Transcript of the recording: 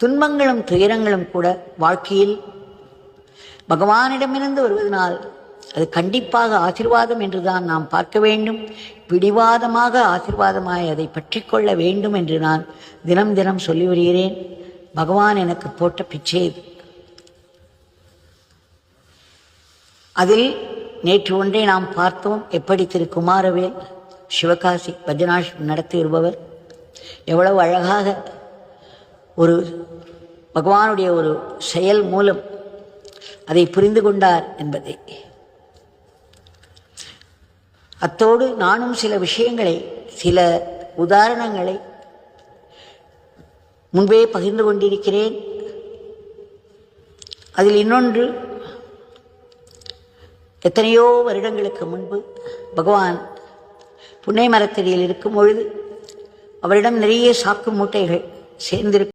துன்பங்களும் துயரங்களும் கூட வாழ்க்கையில் பகவானிடமிருந்து வருவதனால் அது கண்டிப்பாக ஆசீர்வாதம் என்றுதான் நாம் பார்க்க வேண்டும். பிடிவாதமாக ஆசிர்வாதமாய் அதை பற்றி கொள்ள வேண்டும் என்று நான் தினம் தினம் சொல்லி வருகிறேன். பகவான் எனக்கு போட்ட பிச்சை அதில் நேற்று ஒன்றை நாம் பார்த்தோம். எப்படி திரு குமாரவேல் சிவகாசி பஜனாஷ் நடத்தி வருபவர் எவ்வளவு அழகாக ஒரு பகவானுடைய ஒரு செயல் மூலம் அதை புரிந்து கொண்டார் என்பதை. அத்தோடு நானும் சில விஷயங்களை சில உதாரணங்களை முன்பே பகிர்ந்து கொண்டிருக்கிறேன். அதில் இன்னொன்று எத்தனையோ வருடங்களுக்கு முன்பு பகவான் புன்னை மரத்தடியில் இருக்கும் பொழுது அவரிடம் நிறைய சாக்கு மூட்டைகள் சேர்ந்திருக்கும்